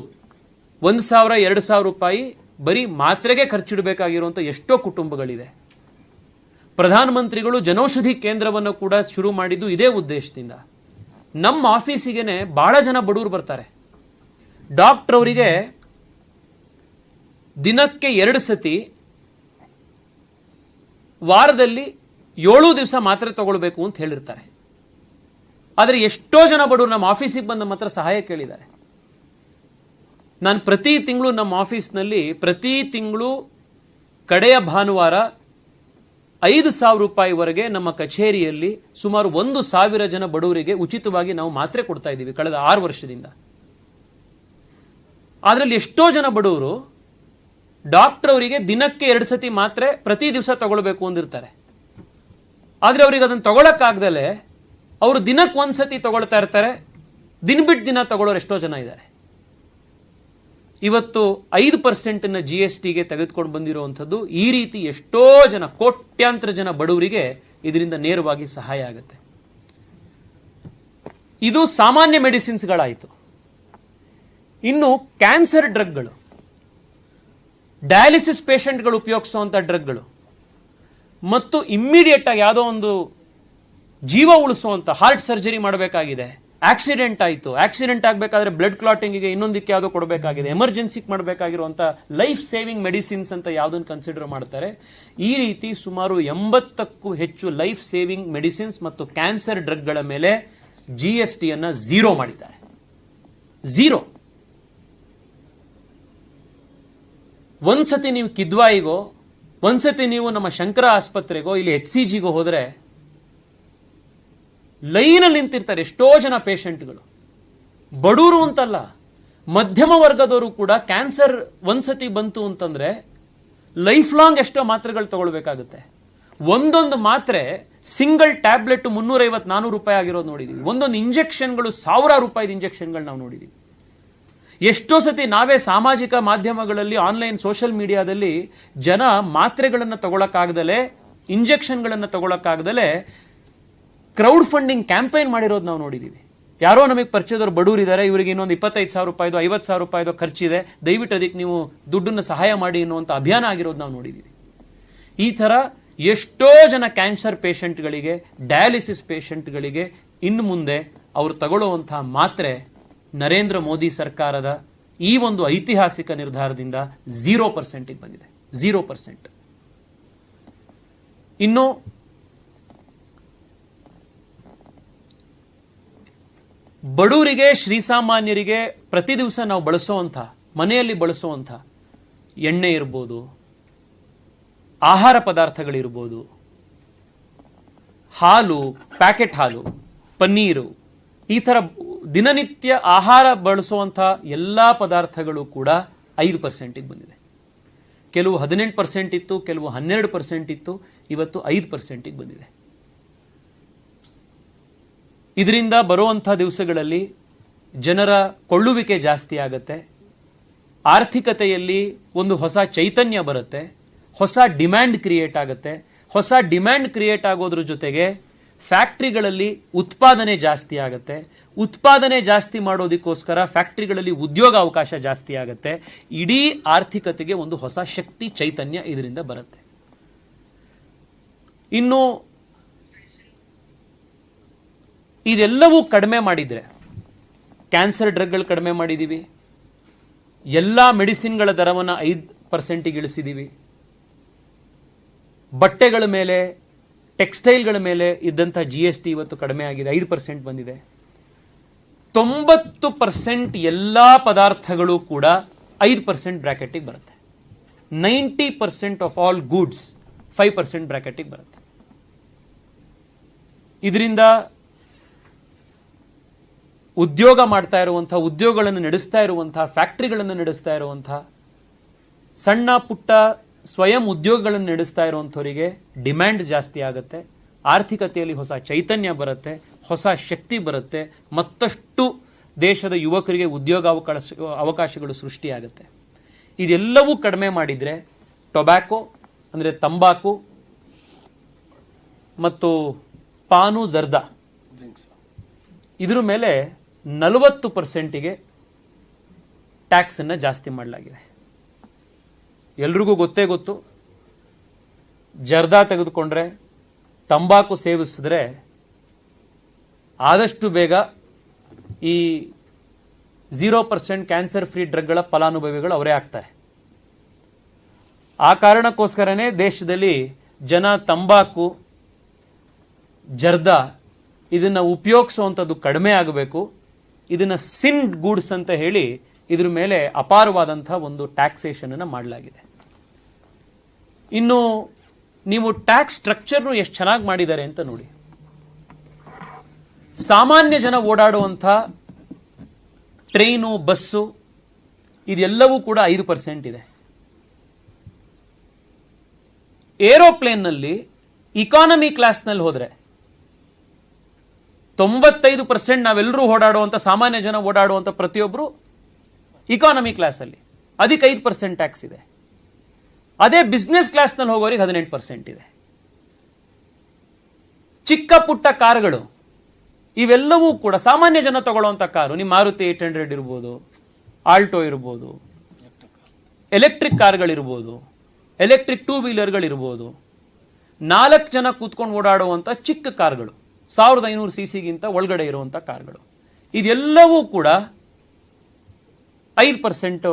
ಒಂದು ಸಾವಿರ, ಎರಡು ಸಾವಿರ ರೂಪಾಯಿ ಬರೀ ಮಾತ್ರೆಗೆ ಖರ್ಚಿಡಬೇಕಾಗಿರುವಂಥ ಎಷ್ಟೋ ಕುಟುಂಬಗಳಿದೆ. ಪ್ರಧಾನಮಂತ್ರಿಗಳು ಜನೌಷಧಿ ಕೇಂದ್ರವನ್ನು ಕೂಡ ಶುರು ಮಾಡಿದ್ದು ಇದೇ ಉದ್ದೇಶದಿಂದ. ನಮ್ಮ ಆಫೀಸಿಗೆ ಬಹಳ ಜನ ಬಡವರು ಬರ್ತಾರೆ. ಡಾಕ್ಟರ್ ಅವರಿಗೆ ದಿನಕ್ಕೆ ಎರಡು ಸತಿ ವಾರದಲ್ಲಿ ಏಳು ದಿವಸ ಮಾತ್ರೆ ತಗೊಳ್ಬೇಕು ಅಂತ ಹೇಳಿರ್ತಾರೆ. ಆದರೆ ಎಷ್ಟೋ ಜನ ಬಡವರು ನಮ್ಮ ಆಫೀಸಿಗೆ ಬಂದ ಮಾತ್ರ ಸಹಾಯ ಕೇಳಿದ್ದಾರೆ. ನಾನು ಪ್ರತಿ ತಿಂಗಳು ನಮ್ಮ ಆಫೀಸ್ನಲ್ಲಿ ಪ್ರತಿ ತಿಂಗಳು ಕಡೆಯ ಭಾನುವಾರ ಐದು ಸಾವಿರ ರೂಪಾಯಿವರೆಗೆ ನಮ್ಮ ಕಚೇರಿಯಲ್ಲಿ ಸುಮಾರು ಒಂದು ಸಾವಿರ ಜನ ಬಡವರಿಗೆ ಉಚಿತವಾಗಿ ನಾವು ಮಾತ್ರೆ ಕೊಡ್ತಾ ಇದ್ದೀವಿ ಕಳೆದ ಆರು ವರ್ಷದಿಂದ. ಅದರಲ್ಲಿ ಎಷ್ಟೋ ಜನ ಬಡವರು ಡಾಕ್ಟರ್ ಅವರಿಗೆ ದಿನಕ್ಕೆ ಎರಡು ಸತಿ ಮಾತ್ರೆ ಪ್ರತಿ ದಿವಸ ತಗೊಳ್ಬೇಕು ಅಂದಿರ್ತಾರೆ. ಆದ್ರೆ ಅವರಿಗೆ ಅದನ್ನ ತಗೊಳಕ್ಕಾಗ್ದಲೆ ಅವರು ದಿನಕ್ಕೆ ಒಂದ್ಸತಿ ತಗೊಳ್ತಾ ಇರ್ತಾರೆ, ದಿನ ಬಿಟ್ಟು ದಿನ ತಗೊಳ್ಳೋರು ಎಷ್ಟೋ ಜನ ಇದ್ದಾರೆ. ಇವತ್ತು ಐದು ಪರ್ಸೆಂಟ್ನ ಜಿ ಎಸ್ ಟಿಗೆ ತೆಗೆದುಕೊಂಡು ಬಂದಿರುವಂಥದ್ದು ಈ ರೀತಿ ಎಷ್ಟೋ ಜನ, ಕೋಟ್ಯಾಂತರ ಜನ ಬಡವರಿಗೆ ಇದರಿಂದ ನೇರವಾಗಿ ಸಹಾಯ ಆಗುತ್ತೆ. ಇದು ಸಾಮಾನ್ಯ ಮೆಡಿಸಿನ್ಸ್ಗಳಾಯಿತು. ಇನ್ನು ಕ್ಯಾನ್ಸರ್ ಡ್ರಗ್ಗಳು, ಡಯಾಲಿಸಿಸ್ ಪೇಷಂಟ್ಗಳು ಉಪಯೋಗಿಸುವಂಥ ಡ್ರಗ್ಗಳು, ಮತ್ತು ಇಮ್ಮಿಡಿಯೇಟ್ ಆಗಿ ಯಾವುದೋ ಒಂದು ಜೀವ ಉಳಿಸುವಂಥ, ಹಾರ್ಟ್ ಸರ್ಜರಿ ಮಾಡಬೇಕಾಗಿದೆ ಆಕ್ಸಿಡೆಂಟ್ ಆಯಿತು. ಆಕ್ಸಿಡೆಂಟ್ ಆಗಬೇಕಾದ್ರೆ ಬ್ಲಡ್ ಕ್ಲಾಟಿಂಗಿಗೆ ಇನ್ನೊಂದಕ್ಕೆ ಯಾವುದೋ ಕೊಡಬೇಕಾಗಿದೆ. ಎಮರ್ಜೆನ್ಸಿಗೆ ಮಾಡಬೇಕಾಗಿರುವಂಥ ಲೈಫ್ ಸೇವಿಂಗ್ ಮೆಡಿಸಿನ್ಸ್ ಅಂತ ಯಾವುದನ್ನು ಕನ್ಸಿಡರ್ ಮಾಡ್ತಾರೆ. ಈ ರೀತಿ ಸುಮಾರು ಎಂಬತ್ತಕ್ಕೂ ಹೆಚ್ಚು ಲೈಫ್ ಸೇವಿಂಗ್ ಮೆಡಿಸಿನ್ಸ್ ಮತ್ತು ಕ್ಯಾನ್ಸರ್ ಡ್ರಗ್ಗಳ ಮೇಲೆ ಜಿ ಎಸ್ ಟಿಯನ್ನು ಝೀರೋ ಮಾಡಿದ್ದಾರೆ. ಝೀರೋ ಒಂದ್ಸತಿ ನೀವು ಕಿದ್ವಾಯಿಗೋ, ಒಂದ್ಸತಿ ನೀವು ನಮ್ಮ ಶಂಕರ ಆಸ್ಪತ್ರೆಗೋ, ಇಲ್ಲಿ ಎಚ್ ಸಿ ಜಿಗೋ ಹೋದ್ರೆ ಲೈನಲ್ಲಿ ನಿಂತಿರ್ತಾರೆ ಎಷ್ಟೋ ಜನ ಪೇಷಂಟ್ಗಳು. ಬಡವರು ಅಂತಲ್ಲ, ಮಧ್ಯಮ ವರ್ಗದವರು ಕೂಡ ಕ್ಯಾನ್ಸರ್ ಒಂದ್ಸತಿ ಬಂತು ಅಂತಂದ್ರೆ ಲೈಫ್ ಲಾಂಗ್ ಎಷ್ಟೋ ಮಾತ್ರೆಗಳು ತಗೊಳ್ಬೇಕಾಗುತ್ತೆ. ಒಂದೊಂದು ಮಾತ್ರೆ ಸಿಂಗಲ್ ಟ್ಯಾಬ್ಲೆಟ್ ಮುನ್ನೂರೈವತ್ತು ನಾನೂರು ರೂಪಾಯಿ ಆಗಿರೋದು ನೋಡಿದೀವಿ. ಒಂದೊಂದು ಇಂಜೆಕ್ಷನ್ಗಳು ಸಾವಿರಾರು ರೂಪಾಯಿದ ಇಂಜೆಕ್ಷನ್ಗಳು ನಾವು ನೋಡಿದೀವಿ. ಎಷ್ಟೋ ಸತಿ ನಾವೇ ಸಾಮಾಜಿಕ ಮಾಧ್ಯಮಗಳಲ್ಲಿ, ಆನ್ಲೈನ್ ಸೋಷಿಯಲ್ ಮೀಡಿಯಾದಲ್ಲಿ ಜನ ಮಾತ್ರೆಗಳನ್ನು ತಗೊಳಕ್ಕಾಗದಲೆ, ಇಂಜೆಕ್ಷನ್ಗಳನ್ನು ತಗೊಳಕ್ಕಾಗದಲೆ ಕ್ರೌಡ್ ಫಂಡಿಂಗ್ ಕ್ಯಾಂಪೇನ್ ಮಾಡಿರೋದು ನಾವು ನೋಡಿದ್ದೀವಿ ಯಾರೋ ನಮಗೆ ಪರಿಚಯದವ್ರು ಬಡವರು ಇದ್ದಾರೆ ಇವರಿಗೆ ಇನ್ನೊಂದು ಇಪ್ಪತ್ತೈದು ಸಾವಿರ ರೂಪಾಯಿದು, ಐವತ್ತು ಸಾವಿರ ರೂಪಾಯಿದು ಖರ್ಚಿದೆ. ದಯವಿಟ್ಟು ಅದಕ್ಕೆ ನೀವು ದುಡ್ಡನ್ನು ಸಹಾಯ ಮಾಡಿ ಅನ್ನುವಂಥ ಅಭಿಯಾನ ಆಗಿರೋದು ನಾವು ನೋಡಿದ್ದೀವಿ ಈ ಥರ ಎಷ್ಟೋ ಜನ ಕ್ಯಾನ್ಸರ್ ಪೇಷಂಟ್ಗಳಿಗೆ ಡಯಾಲಿಸಿಸ್ ಪೇಷಂಟ್ಗಳಿಗೆ ಇನ್ನು ಮುಂದೆ ಅವರು ತಗೊಳ್ಳುವಂತಹ ಮಾತ್ರೆ ನರೇಂದ್ರ ಮೋದಿ ಸರ್ಕಾರದ ಈ ಒಂದು ಐತಿಹಾಸಿಕ ನಿರ್ಧಾರದಿಂದ ಝೀರೋ ಪರ್ಸೆಂಟಿಗೆ ಬಂದಿದೆ. ಝೀರೋ ಪರ್ಸೆಂಟ್ ಇನ್ನು ಬಡವರಿಗೆ ಶ್ರೀಸಾಮಾನ್ಯರಿಗೆ ಪ್ರತಿ ದಿವಸ ನಾವು ಬಳಸುವಂಥ, ಮನೆಯಲ್ಲಿ ಬಳಸುವಂಥ ಎಣ್ಣೆ ಇರ್ಬೋದು, ಆಹಾರ ಪದಾರ್ಥಗಳಿರ್ಬೋದು, ಹಾಲು, ಪ್ಯಾಕೆಟ್ ಹಾಲು, ಪನ್ನೀರು, ಈ ಥರ ದಿನನಿತ್ಯ ಆಹಾರ ಬಳಸುವಂಥ ಎಲ್ಲ ಪದಾರ್ಥಗಳು ಕೂಡ ಐದು ಪರ್ಸೆಂಟಿಗೆ ಬಂದಿದೆ. ಕೆಲವು ಹದಿನೆಂಟು ಪರ್ಸೆಂಟ್ ಇತ್ತು, ಕೆಲವು ಹನ್ನೆರಡು ಪರ್ಸೆಂಟ್ ಇತ್ತು, ಇವತ್ತು ಐದು ಪರ್ಸೆಂಟಿಗೆ ಬಂದಿದೆ. ಇದರಿಂದ ಬರುವಂಥ ದಿವಸಗಳಲ್ಲಿ ಜನರ ಕೊಳ್ಳುವಿಕೆ ಜಾಸ್ತಿ ಆಗತ್ತೆ. ಆರ್ಥಿಕತೆಯಲ್ಲಿ ಒಂದು ಹೊಸ ಚೈತನ್ಯ ಬರುತ್ತೆ. ಹೊಸ ಡಿಮ್ಯಾಂಡ್ ಕ್ರಿಯೇಟ್ ಆಗುತ್ತೆ. ಹೊಸ ಡಿಮ್ಯಾಂಡ್ ಕ್ರಿಯೇಟ್ ಆಗೋದ್ರ ಜೊತೆಗೆ ಫ್ಯಾಕ್ಟ್ರಿಗಳಲ್ಲಿ ಉತ್ಪಾದನೆ ಜಾಸ್ತಿ ಆಗುತ್ತೆ. ಉತ್ಪಾದನೆ ಜಾಸ್ತಿ ಮಾಡೋದಕ್ಕೋಸ್ಕರ ಫ್ಯಾಕ್ಟ್ರಿಗಳಲ್ಲಿ ಉದ್ಯೋಗ ಅವಕಾಶ ಜಾಸ್ತಿ ಆಗುತ್ತೆ. ಇಡೀ ಆರ್ಥಿಕತೆಗೆ ಒಂದು ಹೊಸ ಶಕ್ತಿ, ಚೈತನ್ಯ ಇದರಿಂದ ಬರುತ್ತೆ. ಇನ್ನು ಇದೆಲ್ಲವೂ ಕಡಿಮೆ ಮಾಡಿದರೆ, ಕ್ಯಾನ್ಸರ್ ಡ್ರಗ್ಗಳು ಕಡಿಮೆ ಮಾಡಿದ್ದೀವಿ ಎಲ್ಲ ಮೆಡಿಸಿನ್ಗಳ ದರವನ್ನು ಐದು ಪರ್ಸೆಂಟಿಗೆ ಇಳಿಸಿದ್ದೀವಿ ಬಟ್ಟೆಗಳ ಮೇಲೆ, ಟೆಕ್ಸ್ಟೈಲ್ಗಳ ಮೇಲೆ ಇದ್ದಂಥ ಜಿ ಎಸ್ ಟಿ ಇವತ್ತು ಕಡಿಮೆ ಆಗಿದೆ, ಐದು ಪರ್ಸೆಂಟ್ ಬಂದಿದೆ. ತೊಂಬತ್ತು ಪರ್ಸೆಂಟ್ ಎಲ್ಲ ಪದಾರ್ಥಗಳು ಕೂಡ ಐದು ಪರ್ಸೆಂಟ್ ಬ್ರ್ಯಾಕೆಟಿಗೆ ಬರುತ್ತೆ. Ninety percent of all goods five percent ಬ್ರ್ಯಾಕೆಟಿಗೆ ಬರುತ್ತೆ. ಇದರಿಂದ ಉದ್ಯೋಗ ಮಾಡ್ತಾ ಇರುವಂತಹ ಉದ್ಯೋಗಗಳನ್ನು ನಡೆಸ್ತಾ ಇರುವಂತಹ ಫ್ಯಾಕ್ಟ್ರಿಗಳನ್ನು ನಡೆಸ್ತಾ ಇರುವಂತಹ ಸಣ್ಣ ಪುಟ್ಟ ಸ್ವಯಂ ಉದ್ಯೋಗಗಳನ್ನು ನಡೆಸ್ತಾ ಇರುವಂಥವರಿಗೆ ಡಿಮ್ಯಾಂಡ್ ಜಾಸ್ತಿ ಆಗುತ್ತೆ. ಆರ್ಥಿಕತೆಯಲ್ಲಿ ಹೊಸ ಚೈತನ್ಯ ಬರುತ್ತೆ ಹೊಸ ಶಕ್ತಿ ಬರುತ್ತೆ ಮತ್ತಷ್ಟು ದೇಶದ ಯುವಕರಿಗೆ ಉದ್ಯೋಗ ಅವಕಾಶ ಅವಕಾಶಗಳು ಸೃಷ್ಟಿಯಾಗುತ್ತೆ. ಇದೆಲ್ಲವೂ ಕಡಿಮೆ ಮಾಡಿದರೆ ಟೊಬ್ಯಾಕೋ ಅಂದರೆ ತಂಬಾಕು ಮತ್ತು ಪಾನು ಜರ್ದಾ. ಇದ್ರ ಮೇಲೆ ನಲವತ್ತು ಪರ್ಸೆಂಟಿಗೆ ಟ್ಯಾಕ್ಸನ್ನು ಜಾಸ್ತಿ ಮಾಡಲಾಗಿದೆ. ಎಲ್ರಿಗೂ ಗೊತ್ತೇ ಗೊತ್ತು. ಜರ್ದಾ ತೆಗೆದುಕೊಂಡ್ರೆ ತಂಬಾಕು ಸೇವಿಸಿದ್ರೆ ಆದಷ್ಟು ಬೇಗ ಈ ಝೀರೋ ಪರ್ಸೆಂಟ್ ಕ್ಯಾನ್ಸರ್ ಫ್ರೀ ಡ್ರಗ್ಗಳ ಫಲಾನುಭವಿಗಳು ಅವರೇ ಆಗ್ತಾರೆ. ಆ ಕಾರಣಕ್ಕೋಸ್ಕರನೇ ದೇಶದಲ್ಲಿ ಜನ ತಂಬಾಕು, ಜರ್ದಾ ಇದನ್ನು ಉಪಯೋಗಿಸುವಂಥದ್ದು ಕಡಿಮೆ ಆಗಬೇಕು. ಇದನ್ನ ಸಿನ್ ಗೂಡ್ಸ್ ಅಂತ ಹೇಳಿ ಇದ್ರ ಮೇಲೆ ಅಪಾರವಾದಂತಹ ಒಂದು ಟ್ಯಾಕ್ಸೇಷನ್ ಅನ್ನು ಮಾಡಲಾಗಿದೆ. ಇನ್ನು ನೀವು ಟ್ಯಾಕ್ಸ್ ಸ್ಟ್ರಕ್ಚರ್ನು ಎಷ್ಟು ಚೆನ್ನಾಗಿ ಮಾಡಿದ್ದಾರೆ ಅಂತ ನೋಡಿ. ಸಾಮಾನ್ಯ ಜನ ಓಡಾಡುವಂಥ ಟ್ರೈನು, ಬಸ್ಸು, ಇದೆಲ್ಲವೂ ಕೂಡ ಐದು ಪರ್ಸೆಂಟ್ ಇದೆ. ಏರೋಪ್ಲೇನ್ನಲ್ಲಿ ಇಕಾನಮಿ ಕ್ಲಾಸ್ನಲ್ಲಿ ಹೋದ್ರೆ ತೊಂಬತ್ತೈದು ಪರ್ಸೆಂಟ್ ನಾವೆಲ್ಲರೂ ಓಡಾಡುವಂಥ ಸಾಮಾನ್ಯ ಜನ ಓಡಾಡುವಂಥ ಪ್ರತಿಯೊಬ್ಬರು ಇಕಾನಮಿ ಕ್ಲಾಸಲ್ಲಿ ಅದಕ್ಕೆ ಐದು ಪರ್ಸೆಂಟ್ ಟ್ಯಾಕ್ಸ್ ಇದೆ. ಅದೇ ಬಿಸ್ನೆಸ್ ಕ್ಲಾಸ್ನಲ್ಲಿ ಹೋಗೋರಿಗೆ ಹದಿನೆಂಟು ಪರ್ಸೆಂಟ್ ಇದೆ. ಚಿಕ್ಕ ಪುಟ್ಟ ಕಾರುಗಳು, ಇವೆಲ್ಲವೂ ಕೂಡ ಸಾಮಾನ್ಯ ಜನ ತಗೊಳ್ಳುವಂಥ ಕಾರು ನಿಮ್ಮ ಮಾರುತಿ ಏಟ್ ಹಂಡ್ರೆಡ್ ಇರ್ಬೋದು, ಆಲ್ಟೋ ಇರ್ಬೋದು ಎಲೆಕ್ಟ್ರಿಕ್ ಕಾರ್ಗಳಿರ್ಬೋದು ಎಲೆಕ್ಟ್ರಿಕ್ ಟೂ ವೀಲರ್ಗಳಿರ್ಬೋದು ನಾಲ್ಕು ಜನ ಕೂತ್ಕೊಂಡು ಓಡಾಡುವಂಥ ಚಿಕ್ಕ ಕಾರ್ಗಳು. ಸಾವಿರದ ಐನೂರು ಸಿ ಸಿಗಿಂತ ಒಳಗಡೆ ಇರುವಂಥ ಕಾರ್ಗಳು. ಇದೆಲ್ಲವೂ ಕೂಡ ಐದು ಪರ್ಸೆಂಟು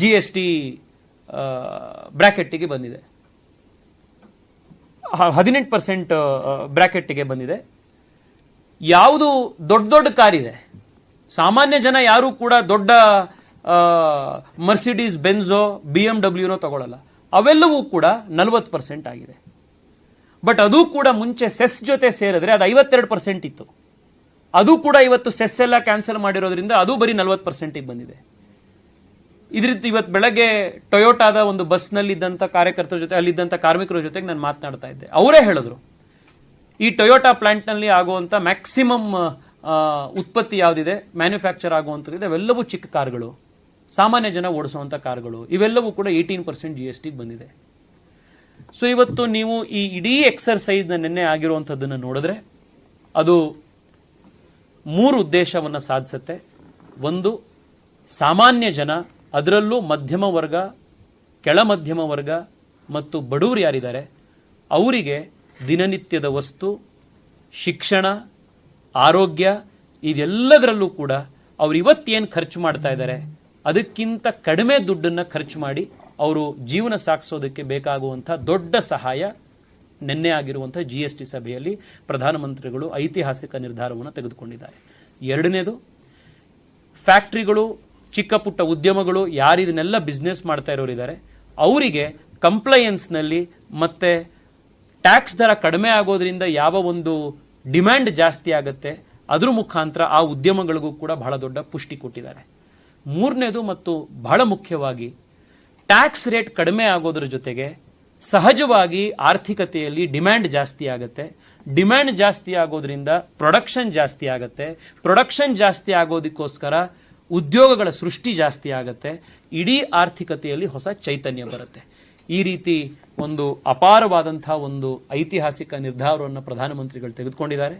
ಜಿ ಎಸ್ ಟಿ ಬ್ರ್ಯಾಕೆಟ್ಟಿಗೆ ಬಂದಿದೆ. ಹದಿನೆಂಟು ಪರ್ಸೆಂಟ್ ಬ್ರ್ಯಾಕೆಟ್ಟಿಗೆ ಬಂದಿದೆ. ಯಾವುದು ದೊಡ್ಡ ದೊಡ್ಡ ಕಾರ್ ಇದೆ ಸಾಮಾನ್ಯ ಜನ ಯಾರು ಕೂಡ ದೊಡ್ಡ ಮರ್ಸಿಡೀಸ್, ಬೆನ್ಝೋ, ಬಿ ಎಂ ಡಬ್ಲ್ಯೂನೋ ತಗೊಳ್ಳಲ್ಲ ಅವೆಲ್ಲವೂ ಕೂಡ ನಲವತ್ತು ಪರ್ಸೆಂಟ್ ಆಗಿದೆ. ಬಟ್ ಅದು ಕೂಡ ಮುಂಚೆ ಸೆಸ್ ಜೊತೆ ಸೇರಿದ್ರೆ ಅದು ಐವತ್ತೆರಡು ಪರ್ಸೆಂಟ್ ಇತ್ತು. ಅದು ಕೂಡ ಇವತ್ತು ಸೆಸ್ ಎಲ್ಲ ಕ್ಯಾನ್ಸಲ್ ಮಾಡಿರೋದ್ರಿಂದ ಅದು ಬರೀ ನಲ್ವತ್ತು ಪರ್ಸೆಂಟಿಗೆ ಬಂದಿದೆ. ಇದ್ರಿಂದ ಇವತ್ತು ಬೆಳಗ್ಗೆ ಟೊಯೋಟಾದ ಒಂದು ಬಸ್ನಲ್ಲಿದ್ದಂಥ ಕಾರ್ಯಕರ್ತರ ಜೊತೆ ಅಲ್ಲಿದ್ದಂಥ ಕಾರ್ಮಿಕರ ಜೊತೆಗೆ ನಾನು ಮಾತನಾಡ್ತಾ ಇದ್ದೆ. ಅವರೇ ಹೇಳಿದ್ರು, ಈ ಟೊಯೋಟಾ ಪ್ಲಾಂಟ್ನಲ್ಲಿ ಆಗುವಂಥ ಮ್ಯಾಕ್ಸಿಮಮ್ ಉತ್ಪತ್ತಿ ಯಾವುದಿದೆ ಮ್ಯಾನುಫ್ಯಾಕ್ಚರ್ ಆಗುವಂಥದ್ದಿದೆ ಅವೆಲ್ಲವೂ ಚಿಕ್ಕ ಕಾರ್ಗಳು ಸಾಮಾನ್ಯ ಜನ ಓಡಿಸುವಂಥ ಕಾರ್ಗಳು ಇವೆಲ್ಲವೂ ಕೂಡ ಏಯ್ಟೀನ್ ಪರ್ಸೆಂಟ್ ಜಿ ಎಸ್ ಟಿಗೆ ಬಂದಿದೆ. ಸೊ ಇವತ್ತು ನೀವು ಈ ಇಡೀ ಎಕ್ಸರ್ಸೈಸ್ನ ನಿನ್ನೆ ಆಗಿರುವಂಥದ್ದನ್ನು ನೋಡಿದ್ರೆ ಅದು ಮೂರು ಉದ್ದೇಶವನ್ನು ಸಾಧಿಸುತ್ತೆ. ಒಂದು, ಸಾಮಾನ್ಯ ಜನ, ಅದರಲ್ಲೂ ಮಧ್ಯಮ ವರ್ಗ, ಕೆಳ ಮಧ್ಯಮ ವರ್ಗ ಮತ್ತು ಬಡವರು ಯಾರಿದ್ದಾರೆ, ಅವರಿಗೆ ದಿನನಿತ್ಯದ ವಸ್ತು, ಶಿಕ್ಷಣ, ಆರೋಗ್ಯ ಇದೆಲ್ಲದರಲ್ಲೂ ಕೂಡ ಅವರು ಇವತ್ತೇನು ಖರ್ಚು ಮಾಡ್ತಾ ಇದ್ದಾರೆ, ಅದಕ್ಕಿಂತ ಕಡಿಮೆ ದುಡ್ಡನ್ನು ಖರ್ಚು ಮಾಡಿ ಅವರು ಜೀವನ ಸಾಗಿಸೋದಕ್ಕೆ ಬೇಕಾಗುವಂಥ ದೊಡ್ಡ ಸಹಾಯ ನಿನ್ನೆ ಆಗಿರುವಂಥ ಜಿ ಎಸ್ ಟಿ ಸಭೆಯಲ್ಲಿ ಪ್ರಧಾನಮಂತ್ರಿಗಳು ಐತಿಹಾಸಿಕ ನಿರ್ಧಾರವನ್ನು ತೆಗೆದುಕೊಂಡಿದ್ದಾರೆ. ಎರಡನೇದು, ಫ್ಯಾಕ್ಟ್ರಿಗಳು ಚಿಕ್ಕ ಪುಟ್ಟ ಉದ್ಯಮಗಳು ಯಾರು ಇದನ್ನೆಲ್ಲ ಬಿಸ್ನೆಸ್ ಮಾಡ್ತಾ ಇರೋರಿದ್ದಾರೆ, ಅವರಿಗೆ ಕಂಪ್ಲೈಯನ್ಸ್ನಲ್ಲಿ ಮತ್ತೆ ಟ್ಯಾಕ್ಸ್ ದರ ಕಡಿಮೆ ಆಗೋದ್ರಿಂದ ಯಾವ ಒಂದು ಡಿಮ್ಯಾಂಡ್ ಜಾಸ್ತಿ ಆಗುತ್ತೆ, ಅದ್ರ ಮುಖಾಂತರ ಆ ಉದ್ಯಮಗಳಿಗೂ ಕೂಡ ಬಹಳ ದೊಡ್ಡ ಪುಷ್ಟಿ ಕೊಟ್ಟಿದ್ದಾರೆ. ಮೂರನೇದು ಮತ್ತು ಬಹಳ ಮುಖ್ಯವಾಗಿ ಟ್ಯಾಕ್ಸ್ ರೇಟ್ ಕಡಿಮೆ ಆಗೋದ್ರ ಜೊತೆಗೆ ಸಹಜವಾಗಿ ಆರ್ಥಿಕತೆಯಲ್ಲಿ ಡಿಮ್ಯಾಂಡ್ ಜಾಸ್ತಿ ಆಗುತ್ತೆ. ಡಿಮ್ಯಾಂಡ್ ಜಾಸ್ತಿ ಆಗೋದ್ರಿಂದ ಪ್ರೊಡಕ್ಷನ್ ಜಾಸ್ತಿ ಆಗುತ್ತೆ. ಪ್ರೊಡಕ್ಷನ್ ಜಾಸ್ತಿ ಆಗೋದಕ್ಕೋಸ್ಕರ ಉದ್ಯೋಗಗಳ ಸೃಷ್ಟಿ ಜಾಸ್ತಿ ಆಗುತ್ತೆ. ಇಡೀ ಆರ್ಥಿಕತೆಯಲ್ಲಿ ಹೊಸ ಚೈತನ್ಯ ಬರುತ್ತೆ. ಈ ರೀತಿ ಒಂದು ಅಪಾರವಾದಂಥ ಒಂದು ಐತಿಹಾಸಿಕ ನಿರ್ಧಾರವನ್ನು ಪ್ರಧಾನಮಂತ್ರಿಗಳು ತೆಗೆದುಕೊಂಡಿದ್ದಾರೆ.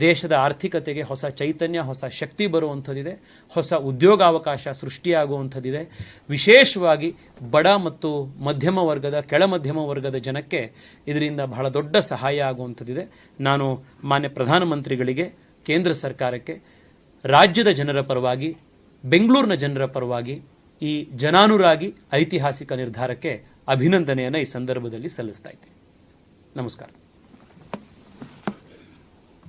ದೇಶದ ಆರ್ಥಿಕತೆಗೆ ಹೊಸ ಚೈತನ್ಯ, ಹೊಸ ಶಕ್ತಿ ಬರುವಂಥದ್ದಿದೆ. ಹೊಸ ಉದ್ಯೋಗಾವಕಾಶ ಸೃಷ್ಟಿಯಾಗುವಂಥದ್ದಿದೆ. ವಿಶೇಷವಾಗಿ ಬಡ ಮತ್ತು ಮಧ್ಯಮ ವರ್ಗದ, ಕೆಳ ಮಧ್ಯಮ ವರ್ಗದ ಜನಕ್ಕೆ ಇದರಿಂದ ಬಹಳ ದೊಡ್ಡ ಸಹಾಯ ಆಗುವಂಥದ್ದಿದೆ. ನಾನು ಮಾನ್ಯ ಪ್ರಧಾನಮಂತ್ರಿಗಳಿಗೆ, ಕೇಂದ್ರ ಸರ್ಕಾರಕ್ಕೆ, ರಾಜ್ಯದ ಜನರ ಪರವಾಗಿ, ಬೆಂಗಳೂರಿನ ಜನರ ಪರವಾಗಿ ಈ ಜನಾನುರಾಗಿ ಐತಿಹಾಸಿಕ ನಿರ್ಧಾರಕ್ಕೆ ಅಭಿನಂದನೆಯನ್ನು ಈ ಸಂದರ್ಭದಲ್ಲಿ ಸಲ್ಲಿಸ್ತಾ ಇದ್ದೀನಿ. ನಮಸ್ಕಾರ.